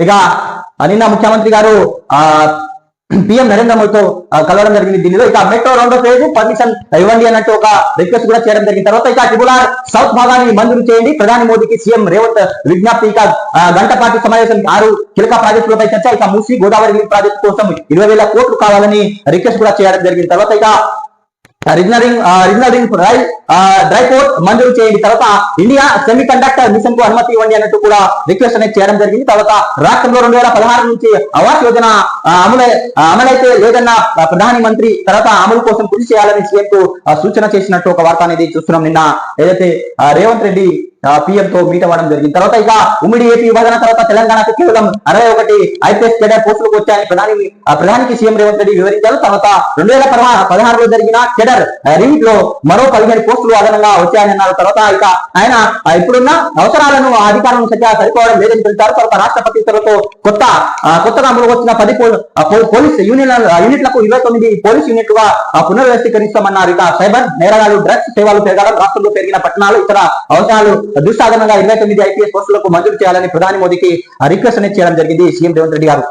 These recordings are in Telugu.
ఇక నిన్న ముఖ్యమంత్రి గారు ఆ పిఎం నరేంద్ర మోడీతో కలవడం జరిగింది ఢిల్లీలో ఇక మెట్రో రెండో ఫేజ్ పర్మిషన్ ఇవ్వండి అన్నట్టు ఒక రిక్వెస్ట్ కూడా చేయడం జరిగిన తర్వాత ఇక ట్రిబులార్ సౌత్ భాగాన్ని మంజూరు చేయండి. ప్రధాని మోదీకి సీఎం రేవంత్ విజ్ఞప్తి. ఇక ఆ, గంటపాటి సమావేశం ఆరు కీలక ప్రాజెక్టులపై చర్చ. ఇక మూసి గోదావరి ప్రాజెక్టు కోసం ఇరవై వేల కోట్లు కావాలని రిక్వెస్ట్ కూడా చేయడం జరిగిన తర్వాత ఇక regional ring regional ring dry dry port మంజూరు చేయండి. తర్వాత ఇండియా సెమీ కండక్టర్ మిషన్కు అనుమతి ఇవ్వండి అన్నట్టు కూడా రిక్వెస్ట్ అనేది చేయడం జరిగింది. తర్వాత రాష్ట్రంలో రెండు వేల పదహారు నుంచి ఆవాస్ యోజన అమలు అమలైతే లేదన్న ప్రధాని మంత్రి తర్వాత అమలు కోసం కృషి చేయాలని సీఎం సూచన చేసినట్టు ఒక వార్త అనేది చూస్తున్నాం. నిన్న ఏదైతే రేవంత్ రెడ్డి పిఎం తో మీట్ అవ్వడం జరిగింది. తర్వాత ఇక ఉమ్మడి ఏపీ విభజన తర్వాత తెలంగాణకు కేవలం అరవై ఒకటి ఐపీఎస్ కేడర్ పోస్టులకు వచ్చాయని ప్రధాని ప్రధానికి సీఎం రేవంత్ రెడ్డి వివరించారు. తర్వాత రెండు వేల పదహారులో జరిగిన కేడర్ రివీట్లో మరో పదిహేను పోస్టులు అదనంగా వచ్చాయని అన్నారు. తర్వాత ఇక ఆయన ఇప్పుడున్న అవసరాలను అధికారం అధికారులను సరిగ్గా సరిపోవడం లేదని తెలిపారు. తర్వాత రాష్ట్రపతి ఉత్తర్వులతో కొత్త కొత్తగా అమలు వచ్చిన పది పోలీస్ యూనియన్ యూనిట్లకు ఇరవై తొమ్మిది పోలీస్ యూనిట్ ఆ, పునర్వ్యవస్థీకరిస్తామన్నారు. ఇక సైబర్ నేరగాలు డ్రగ్స్ సేవలు పెరగడం రాష్ట్రంలో పెరిగిన పట్టణాలు ఇతర అవసరాలు దృష్టాధనంగా ఇరవై తొమ్మిది ఐపీఎస్ పోస్టులకు మంజూరు చేయాలని ప్రధాని మోదీకి రిక్వెస్ట్ అనేది చేయడం జరిగింది సీఎం రేవంత్ రెడ్డి గారు.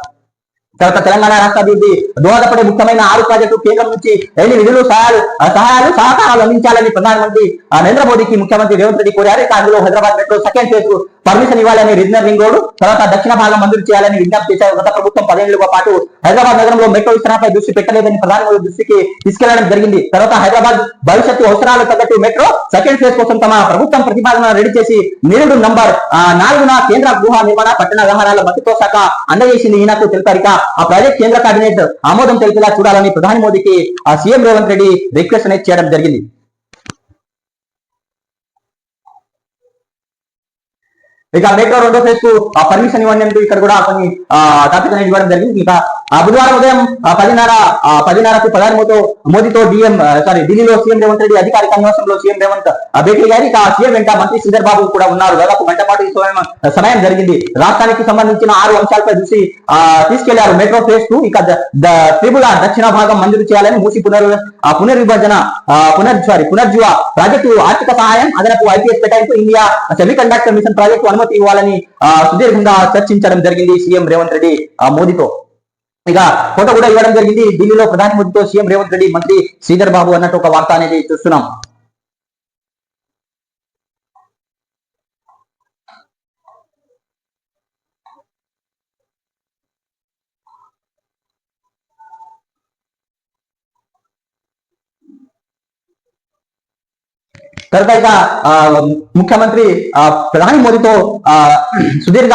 తర్వాత తెలంగాణ రాష్ట్ర అభివృద్ధి దోహదపడే ముఖ్యమైన ఆరు ప్రాజెక్టు కేంద్రం నుంచి ఎన్ని నిధులు సహాయాలు సహాయాలు సహకారాలు అందించాలని ప్రధానమంత్రి నరేంద్ర మోదీకి ముఖ్యమంత్రి రేవంత్ రెడ్డి కోరారు. ఇక అందులో Hyderabad metro second phase permission ఇవ్వాలని రీజనల్ రింగ్ రోడ్ తర్వాత దక్షిణ భాగం మంజూరు చేయాలని విజ్ఞప్తి చేశారు. గత ప్రభుత్వం పదేళ్ళుగా పాటు హైదరాబాద్ నగరంలో మెట్రో విస్తరణపై దృష్టి పెట్టలేదని ప్రధాని దృష్టికి తీసుకెళ్ళడం జరిగింది. తర్వాత హైదరాబాద్ భవిష్యత్తు అవసరాలు తగ్గట్టు మెట్రో సెకండ్ ఫేజ్ కోసం తమ ప్రభుత్వం ప్రతిపాదన రెడీ చేసి నిరుడు నంబర్ నాలుగున కేంద్ర గృహ నిర్మాణ పట్టణ వ్యవహారాల మంత్రిత్వ శాఖ అందజేసింది ఈయనకు తెలిపారు ఆ ప్రాజెక్ట్ కేంద్ర కేబినెట్ ఆమోదం తెలిపేలా చూడాలని ప్రధాని మోదీకి ఆ సీఎం రేవంత్ రెడ్డి రిక్వెస్ట్ అనేది చేయడం జరిగింది. ఇక మెట్రో రెండో ఫేజ్కు పర్మిషన్ ఇవ్వండి అంటూ ఇక్కడ కూడా కొన్ని టాపిక్ అనేది ఇవ్వడం జరిగింది. ఇక బుధవారం ఉదయం పదిన్నర పదిన్నరకు ప్రధాని మోతో మోదీతో డిఎం సారీ ఢిల్లీలో సీఎం రేవంత్ రెడ్డి అధికారిక నివాసంలో సీఎం రేవంత్ భేటీ గారి ఇక సీఎం వెంట మంత్రి శ్రీధర్ బాబు కూడా ఉన్నారు. దాదాపు గంట పాటు ఈ సమయం జరిగింది. రాష్ట్రానికి సంబంధించిన ఆరు అంశాలపై చూసి తీసుకెళ్ళారు మెట్రో ఫేస్ టూ ఇక త్రిపుల దక్షిణ భాగం మంజూరు చేయాలని మూసి పునర్ పునర్విభజన పునర్ సారీ పునర్జీవ ప్రాజెక్టు ఆర్థిక సహాయం అదనపు ఐపీఎస్ కేటాయింపు India semiconductor mission project అనుమతి ఇవ్వాలని సుదీర్ఘంగా చర్చించడం జరిగింది సీఎం రేవంత్ రెడ్డి మోదీతో. ఇక ఫోటో కూడా ఇవ్వడం జరిగింది. ఢిల్లీలో ప్రధాని మోదీతో సీఎం రేవంత్ రెడ్డి మంత్రి శ్రీధర్ బాబు అన్నట్టు ఒక వార్త అనేది చూస్తున్నాం. తర్వాత ఇక ఆ, ముఖ్యమంత్రి ఆ, ప్రధాని మోదీతో ఆ, సుదీర్ఘ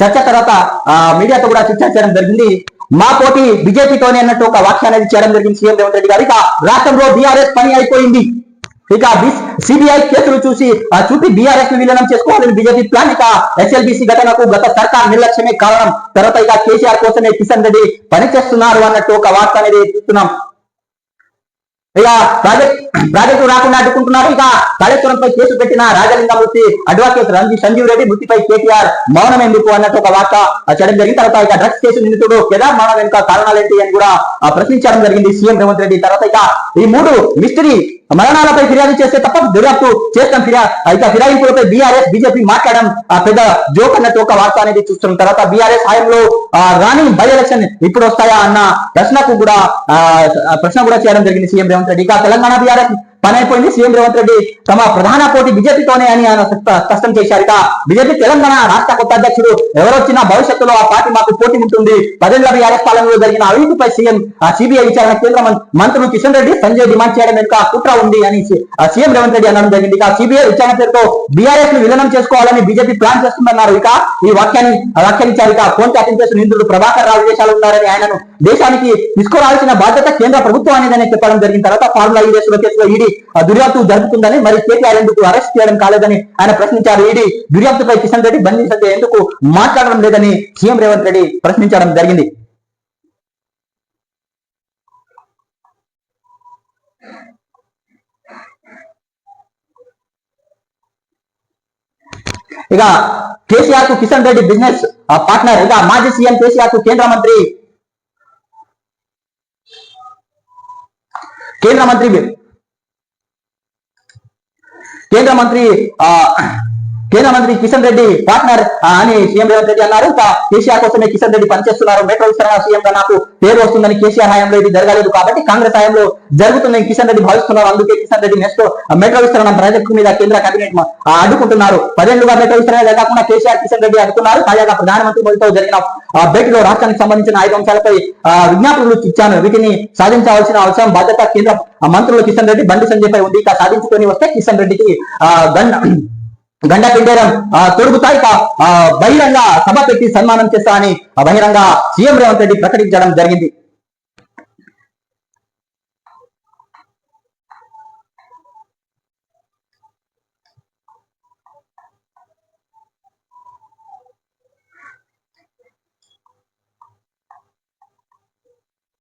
చర్చ తర్వాత ఆ, మీడియాతో కూడా చర్చ చేయడం జరిగింది. మా పోటీ బీజేపీతోనే అన్నట్టు ఒక వ్యాఖ్య అనేది చేయడం జరిగింది సీఎం రేవంత్ రెడ్డి గారు. ఇక రాష్ట్రంలో బీఆర్ఎస్ పని అయిపోయింది. ఇక సిబిఐ కేసులు చూసి చూపి బీఆర్ఎస్ విలీనం చేసుకోవాలని బీజేపీ ప్లాన్. ఇక ఎస్ఎల్బిసి ఘటనకు గత సర్కార్ నిర్లక్ష్యమే కారణం. తర్వాత ఇక కేసీఆర్ కోసమే కిషన్ రెడ్డి పనిచేస్తున్నారు అన్నట్టు ఒక వార్త అనేది చూస్తున్నాం ఇక ప్రాజెక్ట్ ప్రాజెక్టు రాకుండా అడ్డుకుంటున్నారు. ఇక కాళేశ్వరంపై కేసు పెట్టిన రాజలింగమూర్తి అడ్వకేట్ రంజీ సంజీవ్ రెడ్డి మృతిపై కేటీఆర్ మౌనం ఎందుకు అన్నట్టు ఒక వార్త ఆ, చేయడం జరిగింది. తర్వాత ఇక డ్రగ్స్ కేసు నిందితుడు కేదార్ మౌనం వెనుక కారణాలేంటి అని కూడా ఆ, ప్రశ్నించడం జరిగింది సీఎం రేవంత్ రెడ్డి. తర్వాత ఇక ఈ మూడు మిస్టరీ మరణాలపై ఫిర్యాదు చేస్తే తప్ప దర్యాప్తు చేస్తాం. ఫిర్యాదు ఇక ఫిరాయింపులపై బీఆర్ఎస్ బీజేపీ మాట్లాడడం ఆ పెద్ద జోక్ అన్నట్టు ఒక వార్త అనేది చూస్తున్నాం. తర్వాత బీఆర్ఎస్ హయాంలో రాని బై ఎలక్షన్ ఇప్పుడు వస్తాయా అన్న ప్రశ్నకు కూడా ప్రశ్న కూడా చేయడం జరిగింది సీఎం రేవంత్ రెడ్డి. ఇక తెలంగాణ బీఆర్ఎస్ పని అయిపోయింది సీఎం రేవంత్ రెడ్డి తమ ప్రధాన పోటీ బీజేపీతోనే అని ఆయన స్పష్టం చేశారు. ఇక బీజేపీ తెలంగాణ రాష్ట్ర కొత్త అధ్యక్షుడు ఎవరొచ్చినా భవిష్యత్తులో ఆ పార్టీ మాకు పోటీ ఉంటుంది. పదేళ్ళ బీఆర్ఎస్ పాలనలో జరిగిన అవినీతిపై సీఎం ఆ సిబిఐ విచారణ కేంద్ర మంత్రులు కిషన్ రెడ్డి సంజయ్ డిమాండ్ చేయడం వెనుక కుట్ర ఉంది అని సీఎం రేవంత్ రెడ్డి అనడం జరిగింది. ఇక సిబిఐ విచారణ పేరుతో బీఆర్ఎస్ను విలీనం చేసుకోవాలని బీజేపీ ప్లాన్ చేస్తుందన్నారు. ఇక ఈ వాక్యాన్ని వ్యాఖ్యానించారు ఇక ఫోన్ ట్యాపింగ్ చేసిన నిందితుడు ప్రభాకర్ రావు విదేశాలు ఉన్నారని ఆయనను దేశానికి తీసుకురావాల్సిన బాధ్యత కేంద్ర ప్రభుత్వం అనేదని చెప్పడం జరిగిన తర్వాత ఫార్ములా ఈ రేసుల కేసులో ఈడీ దుర్యాప్తు జరుపుతుందని మరి కేటీఆర్ ఎందుకు అరెస్ట్ చేయడం కాలేదని ఆయన ప్రశ్నించారు. ఈడీ దుర్యాప్తుపై కిషన్ రెడ్డి బంధించే ఎందుకు మాట్లాడడం లేదని సీఎం రేవంత్ రెడ్డి ప్రశ్నించడం జరిగింది. ఇక కేసీఆర్కు కిషన్ రెడ్డి బిజినెస్ పార్ట్నర్ ఇక మాజీ సీఎం కేసీఆర్కు కేంద్ర మంత్రి కేంద్ర మంత్రి కేంద్ర మంత్రి కేంద్ర మంత్రి కిషన్ రెడ్డి పార్ట్నర్. అని సీఎం రేవంత్ రెడ్డి అన్నారు. కేసీఆర్ కోసమే కిషన్ రెడ్డి పనిచేస్తున్నారు. మెట్రో విస్తరణ సీఎం గా నాకు పేరు వస్తుందని కేసీఆర్ హయాంలో ఇది జరగలేదు కాబట్టి కాంగ్రెస్ హయాంలో జరుగుతుందని కిషన్ రెడ్డి భావిస్తున్నారు. అందుకే కిషన్ రెడ్డి నెక్స్ట్ మెట్రో విస్తరణ ప్రాజెక్టు మీద కేంద్ర కేబినెట్ అడ్డుకుంటున్నారు. పదేళ్ళుగా మెట్రో విస్తరణ లేకుండా కేసీఆర్ కిషన్ రెడ్డి అడుగుతున్నారు తాజాగా ప్రధానమంత్రి మోదీతో జరిగిన భేటీలో రాష్ట్రానికి సంబంధించిన ఐదు అంశాలపై విజ్ఞాపనలు ఇచ్చాను. వీటిని సాధించాల్సిన అవసరం బాధ్యత కేంద్ర మంత్రులు కిషన్ రెడ్డి బండి సంజయ్ పై ఉంది. ఇక సాధించుకొని వస్తే కిషన్ రెడ్డికి ఆ, గండ పిండేరం ఆ, తొడుగుతా ఆ, బహిరంగ సభ పెట్టి సన్మానం చేస్తా అని బహిరంగ సీఎం రేవంత్ రెడ్డి ప్రకటించడం జరిగింది.